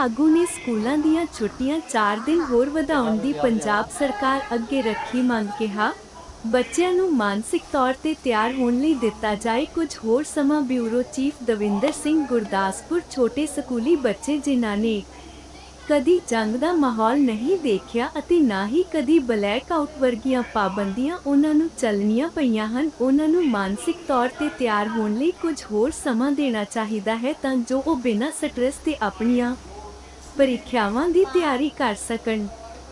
ਆਗੂ ਨੇ ਸਕੂਲਾਂ ਦੀਆਂ ਛੁੱਟੀਆਂ 4 ਦਿਨ ਹੋਰ ਵਧਾਉਣ ਦੀ ਪੰਜਾਬ ਸਰਕਾਰ ਅੱਗੇ ਰੱਖੀ ਮੰਗ ਕਿਹਾ, ਬੱਚਿਆਂ ਨੂੰ ਮਾਨਸਿਕ ਤੌਰ ਤੇ ਤਿਆਰ ਹੋਣ ਲਈ ਦਿੱਤਾ ਜਾਏ ਕੁਝ ਹੋਰ ਸਮਾਂ ਬਿਊਰੋ ਚੀਫ ਦਵਿੰਦਰ ਸਿੰਘ ਗੁਰਦਾਸਪੁਰ ਛੋਟੇ ਸਕੂਲੀ ਬੱਚੇ ਜਿਨ੍ਹਾਂ ਨੇ ਕਦੀ ਜੰਗ ਦਾ ਮਾਹੌਲ ਨਹੀਂ ਦੇਖਿਆ ਅਤੇ ਨਾ ਹੀ ਕਦੀ ਬਲੈਕ ਆਊਟ ਵਰਗੀਆਂ ਪਾਬੰਦੀਆਂ ਉਹਨਾਂ ਨੂੰ ਚੱਲਣੀਆਂ ਪਈਆਂ ਹਨ, ਉਹਨਾਂ ਨੂੰ ਮਾਨਸਿਕ ਤੌਰ ਤੇ ਤਿਆਰ ਹੋਣ ਲਈ ਕੁਝ ਹੋਰ ਸਮਾਂ ਦੇਣਾ ਚਾਹੀਦਾ ਹੈ ਤਾਂ ਜੋ ਉਹ ਬਿਨਾਂ ਸਟ੍ਰੈਸ ਤੇ ਆਪਣੀਆਂ ਪ੍ਰੀਖਿਆਵਾਂ ਦੀ ਤਿਆਰੀ ਕਰ ਸਕਣ।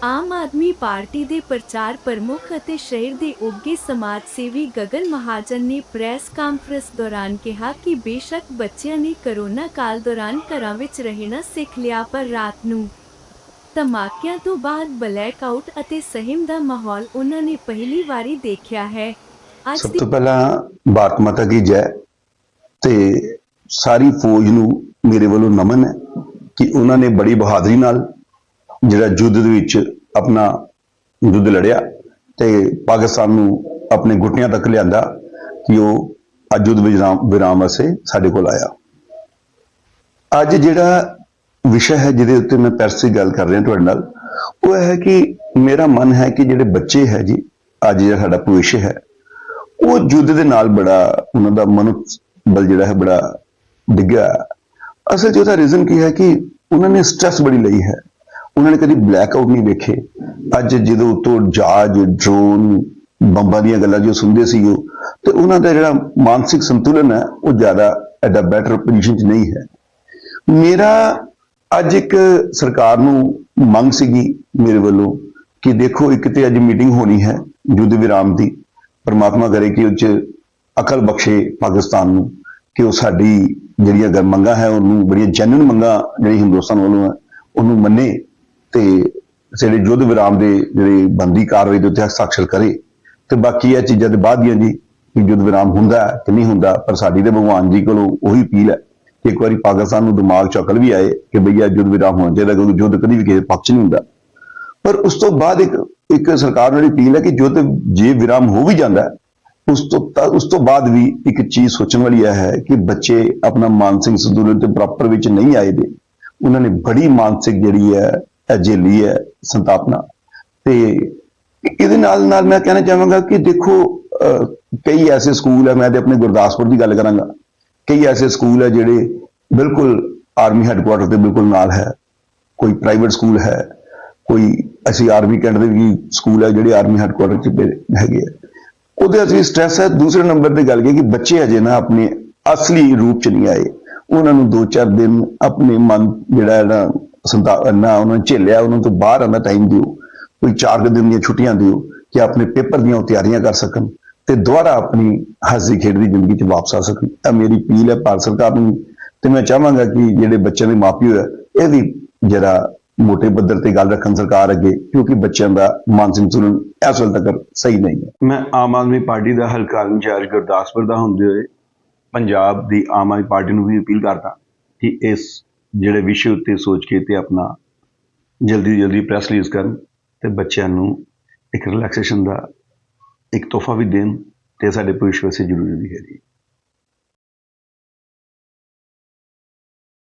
ਆਮ ਆਦਮੀ ਪਾਰਟੀ ਦੇ ਪ੍ਰਚਾਰ ਪ੍ਰਮੁੱਖ ਅਤੇ ਸ਼ਹਿਰ ਦੇ ਉੱਘੇ ਸਮਾਜ ਸੇਵੀ ਗਗਨ ਮਹਾਜਨ ਨੇ ਪ੍ਰੈਸ ਕਾਨਫਰੰਸ ਦੌਰਾਨ ਕਿਹਾ ਕਿ ਬੇਸ਼ੱਕ ਬੱਚਿਆਂ ਨੇ ਕਰੋਨਾ ਕਾਲ ਦੌਰਾਨ ਘਰਾਂ ਵਿੱਚ ਰਹਿਣਾ ਸਿੱਖ ਲਿਆ ਪਰ ਰਾਤ ਨੂੰ ਧਮਾਕਿਆਂ ਤੋਂ ਬਾਅਦ ਬਲੈਕ ਆਊਟ ਅਤੇ ਸਹਿਮ ਦਾ ਮਾਹੌਲ ਉਹਨਾਂ ਨੇ ਪਹਿਲੀ ਵਾਰੀ ਦੇਖਿਆ ਹੈ। ਅੱਜ ਸਭ ਦੀ ਤੋਂ ਪਹਿਲਾਂ ਭਾਰਤ ਮਾਤਾ ਕੀ ਜੈ ਤੇ ਸਾਰੀ ਫੌਜ ਨੂੰ ਮੇਰੇ ਵੱਲੋਂ ਨਮਨ ਹੈ। ਕਿ ਉਹਨਾਂ ਨੇ ਬੜੀ ਬਹਾਦਰੀ ਨਾਲ ਜਿਹੜਾ ਯੁੱਧ ਦੇ ਵਿੱਚ ਆਪਣਾ ਯੁੱਧ ਲੜਿਆ ਤੇ ਪਾਕਿਸਤਾਨ ਨੂੰ ਆਪਣੇ ਗੁੱਟਿਆਂ ਤੱਕ ਲਿਆਂਦਾ ਕਿ ਉਹ ਅੱਜ ਯੁੱਧ ਵਿਰਾਮ ਵਿਰਾਮ ਵਾਸਤੇ ਸਾਡੇ ਕੋਲ ਆਇਆ। ਅੱਜ ਜਿਹੜਾ ਵਿਸ਼ਾ ਹੈ ਜਿਹਦੇ ਉੱਤੇ ਮੈਂ ਪਰਸੇ ਗੱਲ ਕਰ ਰਿਹਾ ਤੁਹਾਡੇ ਨਾਲ, ਉਹ ਹੈ ਕਿ ਮੇਰਾ ਮਨ ਹੈ ਕਿ ਜਿਹੜੇ ਬੱਚੇ ਹੈ ਜੀ, ਅੱਜ ਜਿਹੜਾ ਸਾਡਾ ਭਵਿੱਖ ਹੈ, ਉਹ ਯੁੱਧ ਦੇ ਨਾਲ ਬੜਾ ਉਹਨਾਂ ਦਾ ਮਨੁੱਖ ਬਲ ਜਿਹੜਾ ਹੈ ਬੜਾ ਡਿੱਗਿਆ ਅਸਲ 'ਚ ਉਹਦਾ ਰੀਜ਼ਨ ਕੀ ਹੈ ਕਿ ਉਹਨਾਂ ਨੇ ਸਟ੍ਰੈਸ ਬੜੀ ਲਈ ਹੈ। ਉਹਨਾਂ ਨੇ ਕਦੀ ਬਲੈਕ ਆਊਟ ਨਹੀਂ ਵੇਖੇ ਅੱਜ ਜਦੋਂ ਉਤੋਂ ਜਹਾਜ਼ ਡਰੋਨ ਬੰਬਾਂ ਦੀਆਂ ਗੱਲਾਂ ਜੋ ਸੁਣਦੇ ਸੀ ਉਹ, ਤੇ ਉਹਨਾਂ ਦਾ ਜਿਹੜਾ ਮਾਨਸਿਕ ਸੰਤੁਲਨ ਹੈ, ਉਹ ਜ਼ਿਆਦਾ ਐਡਾ ਬੈਟਰ ਪੋਜੀਸ਼ਨ 'ਚ ਨਹੀਂ ਹੈ। ਮੇਰਾ ਅੱਜ ਇੱਕ ਸਰਕਾਰ ਨੂੰ ਮੰਗ ਸੀਗੀ ਮੇਰੇ ਵੱਲੋਂ ਕਿ ਦੇਖੋ, ਇੱਕ ਤੇ ਅੱਜ ਮੀਟਿੰਗ ਹੋਣੀ ਹੈ ਯੁੱਧ ਵਿਰਾਮ ਦੀ। ਪਰਮਾਤਮਾ ਕਰੇ ਕਿ ਉਹ 'ਚ ਅਕਲ ਬਖਸ਼ੇ ਪਾਕਿਸਤਾਨ ਨੂੰ, ਕਿ ਉਹ ਸਾਡੀ ਜਿਹੜੀਆਂ ਗੱਲ ਮੰਗਾਂ ਹੈ, ਉਹਨੂੰ ਬੜੀਆਂ ਜੈਨੂਇਨ ਮੰਗਾਂ ਜਿਹੜੀ ਹਿੰਦੁਸਤਾਨ ਵੱਲੋਂ ਹੈ, ਉਹਨੂੰ ਮੰਨੇ ਤੇ ਜਿਹੜੇ ਯੁੱਧ ਵਿਰਾਮ ਦੇ ਜਿਹੜੇ ਬੰਦੀ ਕਾਰਵਾਈ ਦੇ ਉੱਤੇ ਹਸਤਾਖਰ ਕਰੇ। ਤੇ ਬਾਕੀ ਇਹ ਚੀਜ਼ਾਂ ਦੇ ਬਾਅਦ ਦੀਆਂ ਜੀ ਕਿ ਯੁੱਧ ਵਿਰਾਮ ਹੁੰਦਾ ਕਿ ਨਹੀਂ ਹੁੰਦਾ, ਪਰ ਸਾਡੀ ਤੇ ਭਗਵਾਨ ਜੀ ਕੋਲੋਂ ਉਹੀ ਅਪੀਲ ਹੈ ਕਿ ਇੱਕ ਵਾਰੀ ਪਾਕਿਸਤਾਨ ਨੂੰ ਦਿਮਾਗ 'ਚ ਅਕਲ ਵੀ ਆਏ ਕਿ ਭਈਆ ਯੁੱਧ ਵਿਰਾਮ ਹੋਣਾ ਚਾਹੀਦਾ, ਕਿਉਂਕਿ ਯੁੱਧ ਕਦੀ ਵੀ ਕਿਸੇ ਪੱਖ 'ਚ ਨਹੀਂ ਹੁੰਦਾ। ਪਰ ਉਸ ਤੋਂ ਬਾਅਦ ਇੱਕ ਇੱਕ ਸਰਕਾਰ ਨੂੰ ਜਿਹੜੀ ਅਪੀਲ ਹੈ ਕਿ ਯੁੱਧ ਜੇ ਵਿਰਾਮ ਹੋ ਵੀ ਜਾਂਦਾ ਉਸ ਤੋਂ ਉਸ ਤੋਂ ਬਾਅਦ ਵੀ ਇੱਕ ਚੀਜ਼ ਸੋਚਣ ਵਾਲੀ ਇਹ ਹੈ ਕਿ ਬੱਚੇ ਆਪਣਾ ਮਾਨਸਿਕ ਸੰਤੁਲਨ ਤੇ ਪ੍ਰੋਪਰ ਵਿੱਚ ਨਹੀਂ ਆਏ ਦੇ। ਉਹਨਾਂ ਨੇ ਬੜੀ ਮਾਨਸਿਕ ਜਿਹੜੀ ਹੈ, ਇਹ ਝੇਲੀ ਹੈ, ਸੰਤਾਪਨਾ। ਤੇ ਇਹਦੇ ਨਾਲ ਨਾਲ ਮੈਂ ਕਹਿਣਾ ਚਾਹਾਂਗਾ ਕਿ ਦੇਖੋ ਕਈ ਐਸੇ ਸਕੂਲ ਹੈ, ਮੈਂ ਤੇ ਆਪਣੇ ਗੁਰਦਾਸਪੁਰ ਦੀ ਗੱਲ ਕਰਾਂਗਾ। ਕਈ ਐਸੇ ਸਕੂਲ ਹੈ ਜਿਹੜੇ ਬਿਲਕੁਲ ਆਰਮੀ ਹੈੱਡਕੁਆਟਰ ਦੇ ਬਿਲਕੁਲ ਨਾਲ ਹੈ। ਕੋਈ ਪ੍ਰਾਈਵੇਟ ਸਕੂਲ ਹੈ, ਕੋਈ ਅਸੀਂ ਆਰਮੀ ਕੈਂਟ ਦੇ ਵੀ ਸਕੂਲ ਹੈ ਜਿਹੜੇ ਆਰਮੀ ਹੈੱਡਕੁਆਟਰ ਚ ਹੈਗੇ ਆ। ਉਹਦੇ ਅਸੀਂ ਸਟ੍ਰੈਸ ਹੈ। ਦੂਸਰੇ ਨੰਬਰ ਤੇ ਗੱਲ ਕੀ ਕਿ ਬੱਚੇ ਅਜੇ ਨਾ ਆਪਣੇ ਅਸਲੀ ਰੂਪ ਚ ਨਹੀਂ ਆਏ। ਉਹਨਾਂ ਨੂੰ 2-4 ਦਿਨ ਆਪਣੇ ਮਨ ਜਿਹੜਾ ਨਾ ਸੰਤਾ ਨਾ ਉਹਨਾਂ ਝੇਲਿਆ, ਉਹਨਾਂ ਤੋਂ ਬਾਹਰ ਆਉਂਦਾ ਟਾਈਮ ਦਿਓ। ਕੋਈ 4 ਦਿਨ ਦੀਆਂ ਛੁੱਟੀਆਂ ਦਿਓ ਕਿ ਆਪਣੇ ਪੇਪਰ ਦੀਆਂ ਉਹ ਤਿਆਰੀਆਂ ਕਰ ਸਕਣ ਤੇ ਦੁਬਾਰਾ ਆਪਣੀ ਹੱਸਦੀ ਖੇਡਦੀ ਜ਼ਿੰਦਗੀ 'ਚ ਵਾਪਸ ਆ ਸਕਣ। ਇਹ ਮੇਰੀ ਅਪੀਲ ਹੈ ਭਾਰਤ ਸਰਕਾਰ ਨੂੰ ਤੇ ਮੈਂ ਚਾਹਾਂਗਾ ਕਿ ਜਿਹੜੇ ਬੱਚਿਆਂ ਦੇ ਮਾਪਿਓ ਹੈ, ਇਹ ਵੀ ਜਿਹੜਾ ਮੋਟੇ ਪੱਧਰ ਤੇ ਗੱਲ ਰੱਖਣ ਸਰਕਾਰ ਅੱਗੇ, ਕਿਉਂਕਿ ਬੱਚਿਆਂ ਦਾ ਮਾਨਸਿਕ ਸੰਤੁਲਨ ਇਸ ਵੇਲੇ ਤੱਕ ਸਹੀ ਨਹੀਂ ਹੈ। ਮੈਂ ਆਮ ਆਦਮੀ ਪਾਰਟੀ ਦਾ ਹਲਕਾ ਇੰਚਾਰਜ ਗੁਰਦਾਸਪੁਰ ਦਾ ਹੁੰਦੇ ਹੋਏ ਪੰਜਾਬ ਦੀ ਆਮ ਆਦਮੀ ਪਾਰਟੀ ਨੂੰ ਵੀ ਅਪੀਲ ਕਰਦਾ ਕਿ ਇਸ ਜਿਹੜੇ ਵਿਸ਼ੇ ਉੱਤੇ ਸੋਚ ਕੇ ਤੇ ਆਪਣਾ ਜਲਦੀ ਤੋਂ ਜਲਦੀ ਪ੍ਰੈਸ ਰਿਲੀਜ਼ ਕਰਨ ਤੇ ਬੱਚਿਆਂ ਨੂੰ ਇੱਕ ਰਿਲੈਕਸੇਸ਼ਨ ਦਾ ਇੱਕ ਤੋਹਫਾ ਵੀ ਦੇਣ ਤੇ ਸਾਡੇ ਭਵਿੱਖ ਵਾਸਤੇ ਜ਼ਰੂਰੀ ਵੀ ਹੈ ਜੀ।